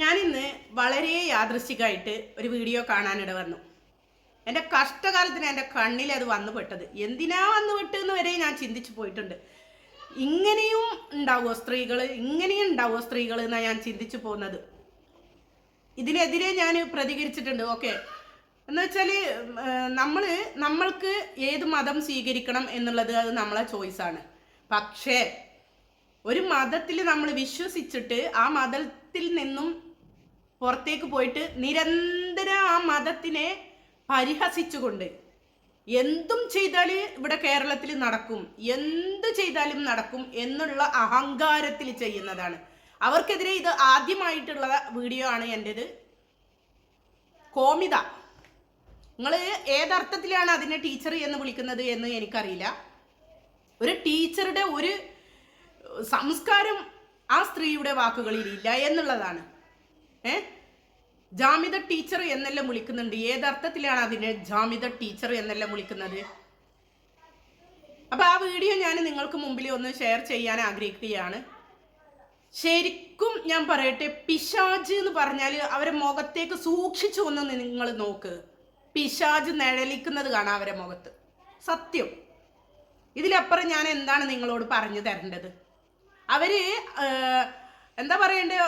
ഞാനിന്ന് വളരെ യാദൃശ്ചികമായിട്ട് ഒരു വീഡിയോ കാണാനിട വന്നു. എന്റെ കഷ്ടകാലത്തിന് എന്റെ കണ്ണിൽ അത് വന്നു പെട്ടത്. എന്തിനാ വന്നു പെട്ടെന്ന് വരെ ഞാൻ ചിന്തിച്ചു പോയിട്ടുണ്ട്. ഇങ്ങനെയും ഉണ്ടാവുമോ സ്ത്രീകൾ ഇങ്ങനെയും ഉണ്ടാവുമോ സ്ത്രീകൾ എന്നാണ് ഞാൻ ചിന്തിച്ചു പോകുന്നത്. ഇതിനെതിരെ ഞാൻ പ്രതികരിച്ചിട്ടുണ്ട്. ഓക്കെ. എന്ന് വെച്ചാൽ നമ്മൾ നമ്മൾക്ക് ഏത് മതം സ്വീകരിക്കണം എന്നുള്ളത് അത് നമ്മളെ ചോയ്സാണ്. പക്ഷേ ഒരു മതത്തിൽ നമ്മൾ വിശ്വസിച്ചിട്ട് ആ മതത്തിൽ നിന്നും പുറത്തേക്ക് പോയിട്ട് നിരന്തരം ആ മതത്തിനെ പരിഹസിച്ചുകൊണ്ട് എന്തും ചെയ്താൽ ഇവിടെ കേരളത്തിൽ നടക്കും എന്ത് ചെയ്താലും നടക്കും എന്നുള്ള അഹങ്കാരത്തിൽ ചെയ്യുന്നതാണ്. അവർക്കെതിരെ ഇത് ആദ്യമായിട്ടുള്ള വീഡിയോ ആണ് എന്റെത് കോമിത. നിങ്ങൾ ഏതർത്ഥത്തിലാണ് അതിനെ ടീച്ചർ എന്ന് വിളിക്കുന്നത് എന്ന് എനിക്കറിയില്ല. ഒരു ടീച്ചറുടെ ഒരു സംസ്കാരം ആ സ്ത്രീയുടെ വാക്കുകളിൽ ഇല്ല എന്നുള്ളതാണ്. ഏ? ജാമിത ടീച്ചർ എന്നെല്ലാം വിളിക്കുന്നുണ്ട് ഏതർത്ഥത്തിലാണ് അതിനെ ജാമിത ടീച്ചർ എന്നെല്ലാം വിളിക്കുന്നത് അപ്പൊ ആ വീഡിയോ ഞാൻ നിങ്ങൾക്ക് മുമ്പിൽ ഒന്ന് ഷെയർ ചെയ്യാൻ ആഗ്രഹിക്കുകയാണ്. ശരിക്കും ഞാൻ പറയട്ടെ പിശാജ് എന്ന് പറഞ്ഞാൽ അവരെ മുഖത്തേക്ക് സൂക്ഷിച്ചു ഒന്ന് നിങ്ങൾ നോക്ക്. പിശാജ് നിഴലിക്കുന്നത് കാണാം അവരെ മുഖത്ത്. സത്യം. ഇതിലപ്പുറം ഞാൻ എന്താണ് നിങ്ങളോട് പറഞ്ഞു തരേണ്ടത്? അവർ എന്താ പറയണ്ടേ?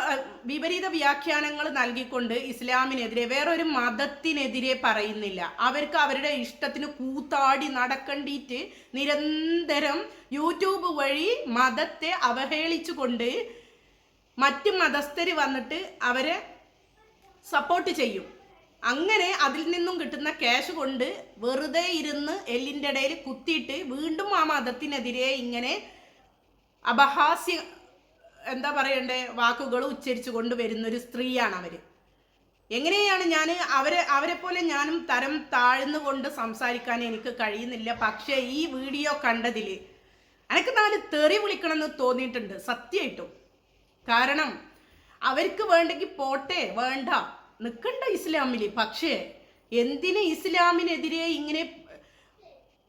വിപരീത വ്യാഖ്യാനങ്ങൾ നൽകിക്കൊണ്ട് ഇസ്ലാമിനെതിരെ വേറൊരു മതത്തിനെതിരെ പറയുന്നില്ല. അവർക്ക് അവരുടെ ഇഷ്ടത്തിന് കൂത്താടി നടക്കണ്ടിട്ട് നിരന്തരം യൂട്യൂബ് വഴി മതത്തെ അവഹേളിച്ചുകൊണ്ട് മറ്റ് മതസ്ഥർ വന്നിട്ട് അവരെ സപ്പോർട്ട് ചെയ്യും. അങ്ങനെ അതിൽ നിന്നും കിട്ടുന്ന ക്യാഷ് കൊണ്ട് വെറുതെ ഇരുന്ന് എല്ലിന്റെ ഇടയിൽ കുത്തിയിട്ട് വീണ്ടും ആ മതത്തിനെതിരെ ഇങ്ങനെ അപഹാസ്യ എന്താ പറയണ്ടേ വാക്കുകൾ ഉച്ചരിച്ചു കൊണ്ടുവരുന്നൊരു സ്ത്രീയാണ് അവർ എങ്ങനെയാണ് ഞാൻ അവരെ അവരെ പോലെ ഞാനും തരം താഴ്ന്നുകൊണ്ട് സംസാരിക്കാൻ എനിക്ക് കഴിയുന്നില്ല. പക്ഷേ ഈ വീഡിയോ കണ്ടതിൽ എനിക്ക് നാല് തെറി വിളിക്കണമെന്ന് തോന്നിയിട്ടുണ്ട് സത്യമായിട്ടും. കാരണം അവർക്ക് വേണ്ടെങ്കിൽ പോട്ടെ വേണ്ട. നിൽക്കണ്ട ഇസ്ലാമിൽ പക്ഷേ എന്തിന് ഇസ്ലാമിനെതിരെ ഇങ്ങനെ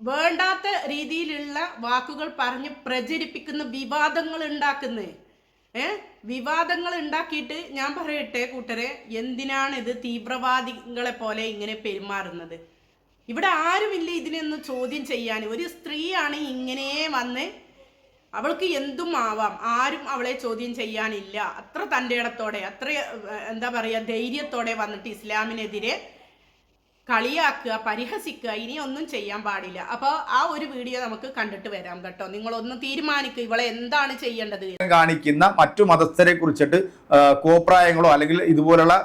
വേണ്ടാത്ത രീതിയിലുള്ള വാക്കുകൾ പറഞ്ഞ് പ്രചരിപ്പിക്കുന്ന വിവാദങ്ങൾ ഉണ്ടാക്കുന്നത് ഏ? വിവാദങ്ങൾ ഉണ്ടാക്കിയിട്ട് ഞാൻ പറയട്ടെ കൂട്ടരെ എന്തിനാണ് ഇത് തീവ്രവാദികളെ പോലെ ഇങ്ങനെ പെരുമാറുന്നത്? ഇവിടെ ആരുമില്ല ഇതിനൊന്ന് ചോദ്യം ചെയ്യാൻ. ഒരു സ്ത്രീയാണ് ഇങ്ങനെ വന്ന് അവൾക്ക് എന്തും ആവാം. ആരും അവളെ ചോദ്യം ചെയ്യാനില്ല. അത്ര തന്റെ ഇടത്തോടെ അത്ര എന്താ പറയുക ധൈര്യത്തോടെ വന്നിട്ട് ഇസ്ലാമിനെതിരെ കളിയാക്കുക പരിഹസിക്കുക ഇനിയൊന്നും ചെയ്യാൻ പാടില്ല. അപ്പോൾ ആ ഒരു വീഡിയോ നമുക്ക് കണ്ടിട്ട് വരാം കേട്ടോ. നിങ്ങൾ ഒന്ന് തീരുമാനിക്കുക ഇവളെ എന്താണ് ചെയ്യേണ്ടത്? കാണിക്കുന്ന മറ്റു മതസ്ഥരെ കുറിച്ചിട്ട് കോപ്രായങ്ങളോ അല്ലെങ്കിൽ ഇതുപോലുള്ള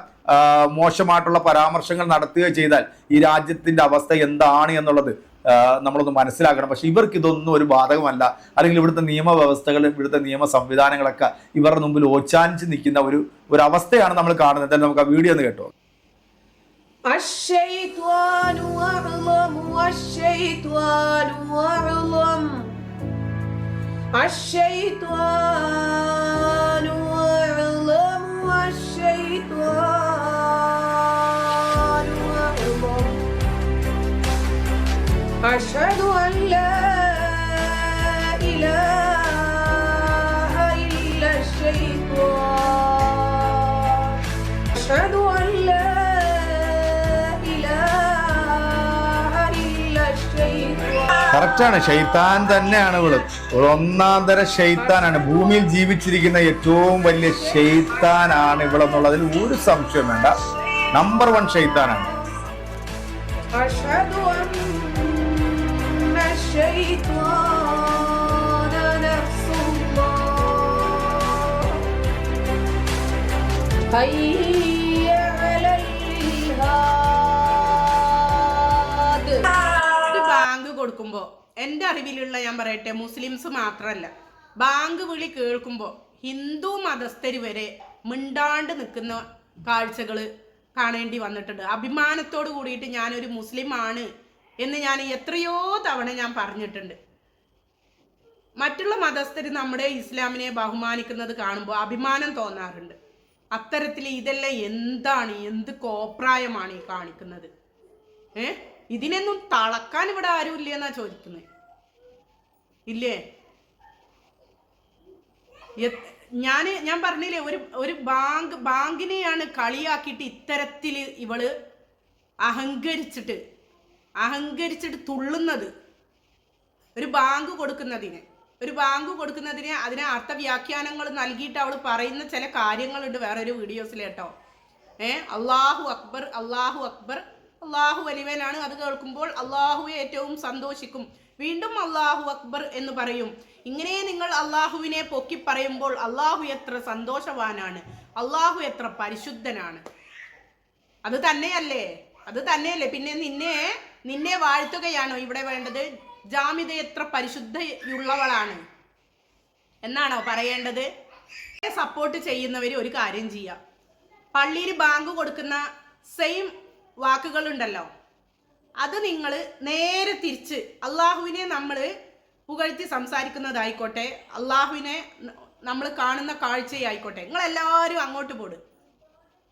മോശമായിട്ടുള്ള പരാമർശങ്ങൾ നടത്തുക ചെയ്താൽ ഈ രാജ്യത്തിന്റെ അവസ്ഥ എന്താണ് എന്നുള്ളത് നമ്മളൊന്ന് മനസ്സിലാക്കണം. പക്ഷെ ഇവർക്ക് ഇതൊന്നും ഒരു ബാധകമല്ല. അല്ലെങ്കിൽ ഇവിടുത്തെ നിയമവ്യവസ്ഥകൾ ഇവിടുത്തെ നിയമ സംവിധാനങ്ങളൊക്കെ ഇവരുടെ മുമ്പിൽ ഓച്ചാനിച്ച് നിൽക്കുന്ന ഒരു ഒരു അവസ്ഥയാണ് നമ്മൾ കാണുന്നത്. നമുക്ക് ആ വീഡിയോ ഒന്ന് കേട്ടോ الشيطان أعظم والشيطان أعظم الشيطان أعظم والشيطان أعظم أشهد أن لا കറക്റ്റാണ്. ഷെയ്ത്താൻ തന്നെയാണ് ഇവൾ. ഒന്നാം തര ഷെയ്ത്താനാണ് ഭൂമിയിൽ ജീവിച്ചിരിക്കുന്ന ഏറ്റവും വലിയ ഷെയ്ത്താനാണ് ഇവളെന്നുള്ളതിൽ ഒരു സംശയം വേണ്ട. നമ്പർ വൺ ഷെയ്ത്താനാണ് ഹയ്യ കൊടുക്കുമ്പോൾ എന്റെ അറിവിലുള്ള ഞാൻ പറയട്ടെ മുസ്ലിംസ് മാത്രമല്ല ബാങ്ക് വിളി കേൾക്കുമ്പോൾ ഹിന്ദു മതസ്ഥർ വരെ മിണ്ടാണ്ട് നിൽക്കുന്ന കാഴ്ചകൾ കാണേണ്ടി വന്നിട്ടുണ്ട്. അഭിമാനത്തോട് കൂടിയിട്ട് ഞാനൊരു മുസ്ലിം ആണ് എന്ന് ഞാൻ എത്രയോ തവണ ഞാൻ പറഞ്ഞിട്ടുണ്ട്. മറ്റുള്ള മതസ്ഥർ നമ്മുടെ ഇസ്ലാമിനെ ബഹുമാനിക്കുന്നത് കാണുമ്പോൾ അഭിമാനം തോന്നാറുണ്ട്. അത്തരത്തിൽ ഇതെല്ലാം എന്താണ് എന്ത് കോപ്രായമാണ് ഈ കാണിക്കുന്നത്? ഏ? ഇതിനൊന്നും തളക്കാൻ ഇവിടെ ആരും ഇല്ല? എന്നാ ചോദിക്കുന്നത് ഇല്ലേ ഞാൻ ഞാൻ പറഞ്ഞില്ലേ ഒരു ഒരു ബാങ്ക് ബാങ്കിനെയാണ് കളിയാക്കിയിട്ട് ഇത്തരത്തിൽ ഇവൾ അഹങ്കരിച്ചിട്ട് അഹങ്കരിച്ചിട്ട് തുള്ളുന്നത്. ഒരു ബാങ്ക് കൊടുക്കുന്നതിന്. ഒരു ബാങ്ക് കൊടുക്കുന്നതിന് അതിന് അർത്ഥവ്യാഖ്യാനങ്ങൾ നൽകിയിട്ട് അവൾ പറയുന്ന ചില കാര്യങ്ങളുണ്ട് വേറൊരു വീഡിയോസിലേട്ടോ ഏ? അള്ളാഹു അക്ബർ അള്ളാഹു അക്ബർ. അള്ളാഹു വലിവനാണ് അത് കേൾക്കുമ്പോൾ അള്ളാഹു ഏറ്റവും സന്തോഷിക്കും. വീണ്ടും അള്ളാഹു അക്ബർ എന്ന് പറയും. ഇങ്ങനെ നിങ്ങൾ അള്ളാഹുവിനെ പൊക്കി പറയുമ്പോൾ അള്ളാഹു എത്ര സന്തോഷവാനാണ്. അള്ളാഹു എത്ര പരിശുദ്ധനാണ്. അത് തന്നെയല്ലേ? അത് തന്നെയല്ലേ? പിന്നെ നിന്നെ നിന്നെ വാഴ്ത്തുകയാണോ ഇവിടെ വേണ്ടത്? ജാമിത എത്ര പരിശുദ്ധയുള്ളവളാണ്. എന്നാണോ പറയേണ്ടത്? സപ്പോർട്ട് ചെയ്യുന്നവർ ഒരു കാര്യം ചെയ്യാം. പള്ളിയിൽ ബാങ്ക് കൊടുക്കുന്ന സെയിം വാക്കുകളുണ്ടല്ലോ. അത് നിങ്ങൾ നേരെ തിരിച്ച് അള്ളാഹുവിനെ നമ്മൾ പുകഴ്ത്തി സംസാരിക്കുന്നതായിക്കോട്ടെ അള്ളാഹുവിനെ നമ്മൾ കാണുന്ന കാഴ്ചയായിക്കോട്ടെ നിങ്ങൾ എല്ലാവരും അങ്ങോട്ട് പോടും.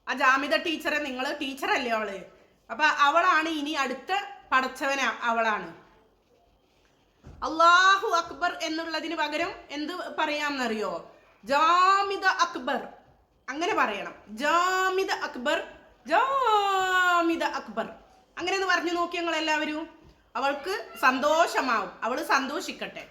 ആ ജാമിത ടീച്ചറെ നിങ്ങൾ ടീച്ചറല്ലേ അവൾ? അപ്പൊ അവളാണ് ഇനി അടുത്ത പടച്ചവന അവളാണ്. അള്ളാഹു അക്ബർ എന്നുള്ളതിന് പകരം എന്ത് പറയാമെന്നറിയോ ജാമിദ അക്ബർ. അങ്ങനെ പറയണം. ജാമിദ അക്ബർ ജാമിദ അക്ബർ. അങ്ങനെ ഒന്ന് പറഞ്ഞു നോക്കി ഞങ്ങൾ എല്ലാവരും അവൾക്ക് സന്തോഷമാവും. അവൾ സന്തോഷിക്കട്ടെ.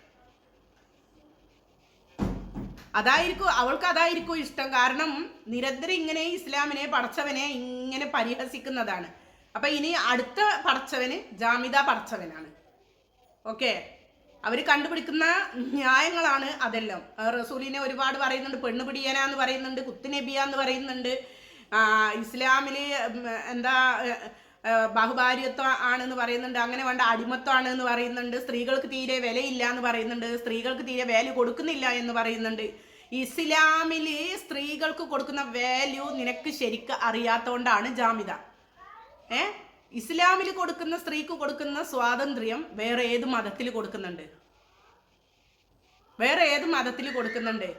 അതായിരിക്കും അവൾക്ക് അതായിരിക്കും ഇഷ്ടം. കാരണം നിരന്തരം ഇങ്ങനെ ഇസ്ലാമിനെ പടച്ചവനെ ഇങ്ങനെ പരിഹസിക്കുന്നതാണ്. അപ്പൊ ഇനി അടുത്ത പടച്ചവന് ജാമിത പടച്ചവനാണ് ഓക്കെ? അവർ കണ്ടുപിടിക്കുന്ന ന്യായങ്ങളാണ് അതെല്ലാം. റസൂലിനെ ഒരുപാട് പറയുന്നുണ്ട്. പെണ്ണ് പിടിയനാന്ന് പറയുന്നുണ്ട്. കുത്തിനെബിയ എന്ന് പറയുന്നുണ്ട്. ആ, ഇസ്ലാമിൽ എന്താ ബാഹുഭാര്യത്വം ആണെന്ന് പറയുന്നുണ്ട്. അങ്ങനെ വേണ്ട അടിമത്വമാണ് എന്ന് പറയുന്നുണ്ട്. സ്ത്രീകൾക്ക് തീരെ വിലയില്ല എന്ന് പറയുന്നുണ്ട്. സ്ത്രീകൾക്ക് തീരെ വാല്യൂ കൊടുക്കുന്നില്ല എന്ന് പറയുന്നുണ്ട്. ഇസ്ലാമിൽ സ്ത്രീകൾക്ക് കൊടുക്കുന്ന വാല്യൂ നിനക്ക് ശരിക്ക് അറിയാത്തതുകൊണ്ടാണ് ജാമിത. ഏ? ഇസ്ലാമിൽ കൊടുക്കുന്ന സ്ത്രീക്ക് കൊടുക്കുന്ന സ്വാതന്ത്ര്യം വേറെ ഏത് മതത്തിൽ കൊടുക്കുന്നുണ്ട്? വേറെ ഏത് മതത്തിൽ കൊടുക്കുന്നുണ്ട്?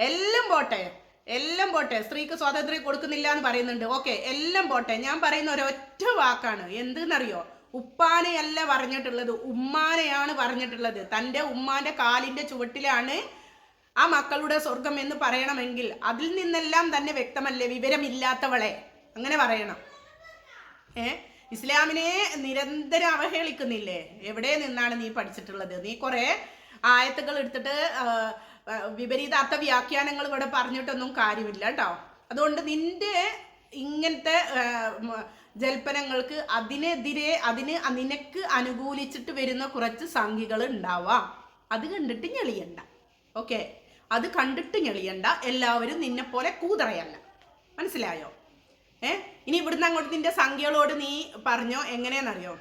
എല്ലാം പോട്ടെ. എല്ലാം പോട്ടെ സ്ത്രീക്ക് സ്വാതന്ത്ര്യം കൊടുക്കുന്നില്ല എന്ന് പറയുന്നുണ്ട്. ഓക്കെ എല്ലാം പോട്ടെ. ഞാൻ പറയുന്ന ഒരൊറ്റ വാക്കാണ്. എന്തെന്നറിയോ? ഉപ്പാനെയല്ല പറഞ്ഞിട്ടുള്ളത് ഉമ്മാനെയാണ് പറഞ്ഞിട്ടുള്ളത്. തന്റെ ഉമ്മാന്റെ കാലിന്റെ ചുവട്ടിലാണ് ആ മക്കളുടെ സ്വർഗം എന്ന് പറയണമെങ്കിൽ അതിൽ നിന്നെല്ലാം തന്നെ വ്യക്തമല്ലേ? വിവരമില്ലാത്തവളെ. അങ്ങനെ പറയണം. ഏ? ഇസ്ലാമിനെ നിരന്തരം അവഹേളിക്കുന്നില്ലേ? എവിടെ നിന്നാണ് നീ പഠിച്ചിട്ടുള്ളത്? നീ കുറെ ആയത്തുകൾ എടുത്തിട്ട് ആ, ആ, വിപരീത അർത്ഥ വ്യാഖ്യാനങ്ങൾ ഇവിടെ പറഞ്ഞിട്ടൊന്നും കാര്യമില്ല കേട്ടോ. അതുകൊണ്ട് നിന്റെ ഇങ്ങനത്തെ ജൽപ്പനങ്ങൾക്ക് അതിനെതിരെ അതിന് നിനക്ക് അനുകൂലിച്ചിട്ട് വരുന്ന കുറച്ച് സംഖ്യകൾ ഉണ്ടാവാം. അത് കണ്ടിട്ട് ഞെളിയണ്ട. ഓക്കെ? അത് കണ്ടിട്ട് ഞെളിയണ്ട. എല്ലാവരും നിന്നെ പോലെ കൂതറയല്ല. മനസ്സിലായോ? ഏ? ഇനി ഇവിടുന്ന് അങ്ങോട്ട് നിന്റെ സംഖ്യകളോട് നീ പറഞ്ഞോ? എങ്ങനെയാണെന്നറിയോ?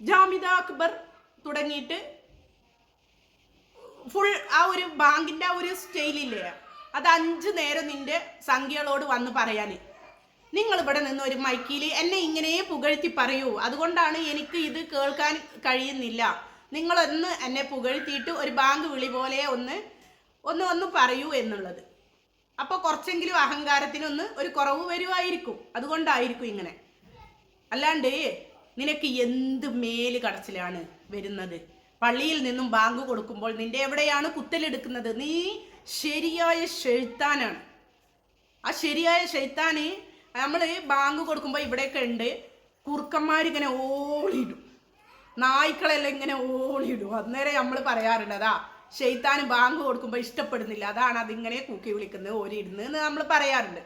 ജാമിദ അക്ബർ തുടങ്ങിയിട്ട് ഫുൾ ആ ഒരു ബാങ്കിന്റെ ആ ഒരു സ്റ്റൈലില്ലേ അത് അഞ്ച് നേരം നിന്റെ സംഖ്യകളോട് വന്ന് പറയാൻ നിങ്ങൾ ഇവിടെ നിന്ന് ഒരു മൈക്കിയിൽ എന്നെ ഇങ്ങനെ പുകഴ്ത്തി പറയൂ. അതുകൊണ്ടാണ് എനിക്ക് ഇത് കേൾക്കാൻ കഴിയുന്നില്ല. നിങ്ങളൊന്ന് എന്നെ പുകഴ്ത്തിയിട്ട് ഒരു ബാങ്ക് വിളി പോലെ ഒന്ന് ഒന്ന് ഒന്ന് പറയൂ എന്നുള്ളത്. അപ്പോൾ കുറച്ചെങ്കിലും അഹങ്കാരത്തിനൊന്ന് ഒരു കുറവ് വരുമായിരിക്കും അതുകൊണ്ടായിരിക്കും ഇങ്ങനെ. അല്ലാണ്ട് നിനക്ക് എന്ത് മേൽ കടച്ചിലാണ് വരുന്നത്? പള്ളിയിൽ നിന്നും ബാങ്ക് കൊടുക്കുമ്പോൾ നിന്റെ എവിടെയാണ് കുത്തലെടുക്കുന്നത്? നീ ശരിയായ ഷെഴുത്താനാണ് ആ ശരിയായ ഷെയ്ത്താന് നമ്മൾ ബാങ്ക് കൊടുക്കുമ്പോൾ ഇവിടെയൊക്കെ ഉണ്ട്. കുറുക്കന്മാരിങ്ങനെ ഓളിയിടും. നായ്ക്കളെല്ലാം ഇങ്ങനെ ഓളിയിടും. അന്നേരം നമ്മൾ പറയാറുണ്ട് അതാ ഷെയ്ത്താന് ബാങ്ക് കൊടുക്കുമ്പോൾ ഇഷ്ടപ്പെടുന്നില്ല. അതാണ് അതിങ്ങനെ കൂക്കി വിളിക്കുന്നത് ഓരിയിടുന്നത് എന്ന് നമ്മൾ പറയാറുണ്ട്.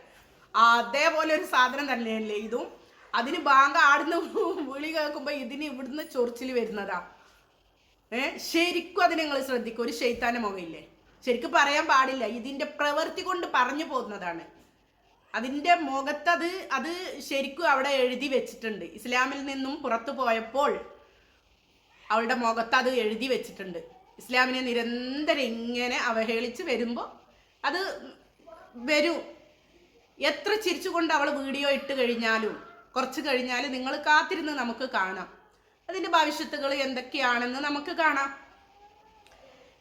അതേപോലെ ഒരു സാധനം തന്നെയല്ലേ ഇതും. അതിന് ബാങ്ക് ആടുന്ന വിളി കേൾക്കുമ്പോൾ ഇതിന് ഇവിടുന്ന് ചൊറിച്ചിൽ വരുന്നതാ. ഏ? ശരിക്കും അത് നിങ്ങൾ ശ്രദ്ധിക്കും. ഒരു ശൈത്താന മുഖമില്ലേ? ശരിക്കും പറയാൻ പാടില്ല. ഇതിന്റെ പ്രവൃത്തി കൊണ്ട് പറഞ്ഞു പോകുന്നതാണ്. അതിന്റെ മുഖത്ത് അത് അത് ശരിക്കും അവിടെ എഴുതി വെച്ചിട്ടുണ്ട്. ഇസ്ലാമിൽ നിന്നും പുറത്തു പോയപ്പോൾ അവളുടെ മുഖത്ത് അത് എഴുതി വെച്ചിട്ടുണ്ട്. ഇസ്ലാമിനെ നിരന്തരം ഇങ്ങനെ അവഹേളിച്ച് വരുമ്പോൾ അത് വരും. എത്ര ചിരിച്ചുകൊണ്ട് അവൾ വീഡിയോ ഇട്ട് കഴിഞ്ഞാലും കുറച്ച് കഴിഞ്ഞാൽ നിങ്ങൾ കാത്തിരുന്ന് നമുക്ക് കാണാം. അതിന്റെ ഭവിഷ്യത്തുകൾ എന്തൊക്കെയാണെന്ന് നമുക്ക് കാണാം.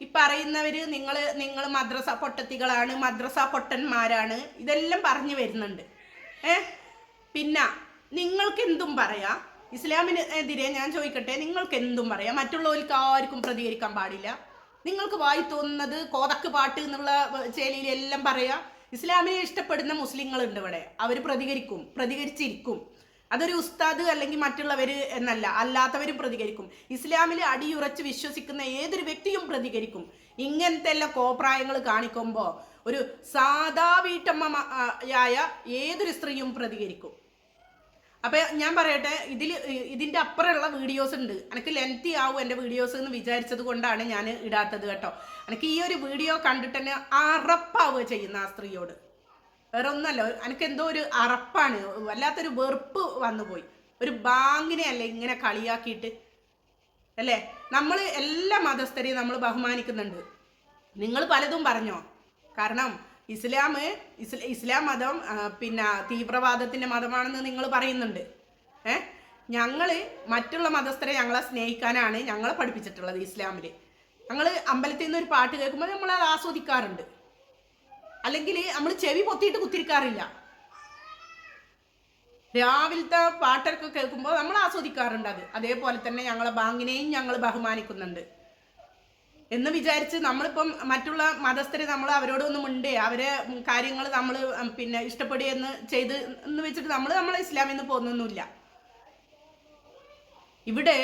ഈ പറയുന്നവര് നിങ്ങൾ നിങ്ങൾ മദ്രസ പൊട്ടത്തികളാണ് മദ്രസ പൊട്ടന്മാരാണ് ഇതെല്ലാം പറഞ്ഞു വരുന്നുണ്ട്. ഏ? പിന്നെ നിങ്ങൾക്ക് എന്തും പറയാം. ഇസ്ലാമിന് എതിരെ ഞാൻ ചോദിക്കട്ടെ നിങ്ങൾക്ക് എന്തും പറയാം. മറ്റുള്ളവർക്ക് ആർക്കും പ്രതികരിക്കാൻ പാടില്ല. നിങ്ങൾക്ക് വായി തോന്നുന്നത് കോതക്ക് പാട്ട് എന്നുള്ള ചേലിയിലെല്ലാം പറയാം. ഇസ്ലാമിനെ ഇഷ്ടപ്പെടുന്ന മുസ്ലിങ്ങളുണ്ട് ഇവിടെ. അവർ പ്രതികരിക്കും പ്രതികരിച്ചിരിക്കും. അതൊരു ഉസ്താദ് അല്ലെങ്കിൽ മറ്റുള്ളവർ എന്നല്ല അല്ലാത്തവരും പ്രതികരിക്കും. ഇസ്ലാമിൽ അടിയുറച്ച് വിശ്വസിക്കുന്ന ഏതൊരു വ്യക്തിയും പ്രതികരിക്കും. ഇങ്ങനത്തെ എല്ലാം കോപ്രായങ്ങൾ കാണിക്കുമ്പോൾ ഒരു സാധാ വീട്ടമ്മ ആയ ഏതൊരു സ്ത്രീയും പ്രതികരിക്കും. അപ്പൊ ഞാൻ പറയട്ടെ ഇതിൽ ഇതിന്റെ അപ്പുറമുള്ള വീഡിയോസ് ഉണ്ട്. എനിക്ക് ലെങ്തി ആവും എന്റെ വീഡിയോസ് എന്ന് വിചാരിച്ചത് കൊണ്ടാണ് ഞാൻ ഇടാത്തത് കേട്ടോ. എനിക്ക് ഈ ഒരു വീഡിയോ കണ്ടിട്ട് തന്നെ അറപ്പാവുക ചെയ്യുന്ന ആ സ്ത്രീയോട്. വേറെ ഒന്നല്ല എനിക്ക് എന്തോ ഒരു അറപ്പാണ്. വല്ലാത്തൊരു വെറുപ്പ് വന്നു പോയി ഒരു ബാങ്കിനെ അല്ലേ ഇങ്ങനെ കളിയാക്കിയിട്ട്? അല്ലേ? നമ്മൾ എല്ലാ മതസ്ഥരെയും നമ്മൾ ബഹുമാനിക്കുന്നുണ്ട്. നിങ്ങൾ പലതും പറഞ്ഞോ? കാരണം ഇസ്ലാം ഇസ്ല മതം പിന്നെ തീവ്രവാദത്തിന്റെ മതമാണെന്ന് നിങ്ങൾ പറയുന്നുണ്ട്. ഏ? ഞങ്ങൾ മറ്റുള്ള മതസ്ഥരെ ഞങ്ങളെ സ്നേഹിക്കാനാണ് ഞങ്ങളെ പഠിപ്പിച്ചിട്ടുള്ളത് ഇസ്ലാമിൽ ഞങ്ങൾ അമ്പലത്തിൽ നിന്ന് ഒരു പാട്ട് കേൾക്കുമ്പോൾ നമ്മൾ അത് ആസ്വദിക്കാറുണ്ട്. അല്ലെങ്കിൽ നമ്മൾ ചെവി പൊത്തിയിട്ട് കുത്തിരിക്കാറില്ല. രാവിലത്തെ പാട്ടൊക്കെ കേൾക്കുമ്പോൾ നമ്മൾ ആസ്വദിക്കാറുണ്ട് അത്. അതേപോലെ തന്നെ ഞങ്ങളെ ബാങ്കിനെയും ഞങ്ങൾ ബഹുമാനിക്കുന്നുണ്ട്. എന്ന് വിചാരിച്ച് നമ്മളിപ്പം മറ്റുള്ള മതസ്ഥരെ നമ്മൾ അവരോടൊന്നും ഉണ്ട് അവരെ കാര്യങ്ങൾ നമ്മൾ പിന്നെ ഇഷ്ടപ്പെടുകയെന്ന് ചെയ്ത് എന്ന് വെച്ചിട്ട് നമ്മൾ നമ്മളെ ഇസ്ലാമിൽ നിന്ന് പോകുന്നൊന്നുമില്ല. ഇവിടെ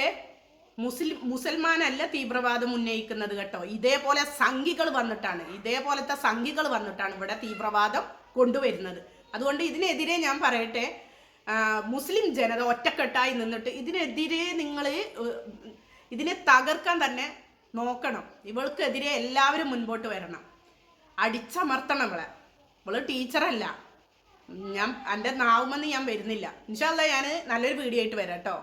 മുസ്ലിം മുസൽമാനല്ല തീവ്രവാദം ഉന്നയിക്കുന്നത് കേട്ടോ. ഇതേപോലെ സംഘികൾ വന്നിട്ടാണ്. ഇതേപോലത്തെ സംഘികൾ വന്നിട്ടാണ് ഇവിടെ തീവ്രവാദം കൊണ്ടുവരുന്നത്. അതുകൊണ്ട് ഇതിനെതിരെ ഞാൻ പറയട്ടെ മുസ്ലിം ജനത ഒറ്റക്കെട്ടായി നിന്നിട്ട് ഇതിനെതിരെ നിങ്ങൾ ഇതിനെ തകർക്കാൻ തന്നെ നോക്കണം. ഇവൾക്കെതിരെ എല്ലാവരും മുൻപോട്ട് വരണം. അടിച്ചമർത്തണം ഇവളെ ഇവൾ ടീച്ചറല്ല. ഞാൻ എന്റെ നാവുമെന്ന് ഞാൻ വരുന്നില്ല. ഇൻഷാല്ല ഞാൻ നല്ലൊരു വീഡിയോ ആയിട്ട് വരാം കേട്ടോ.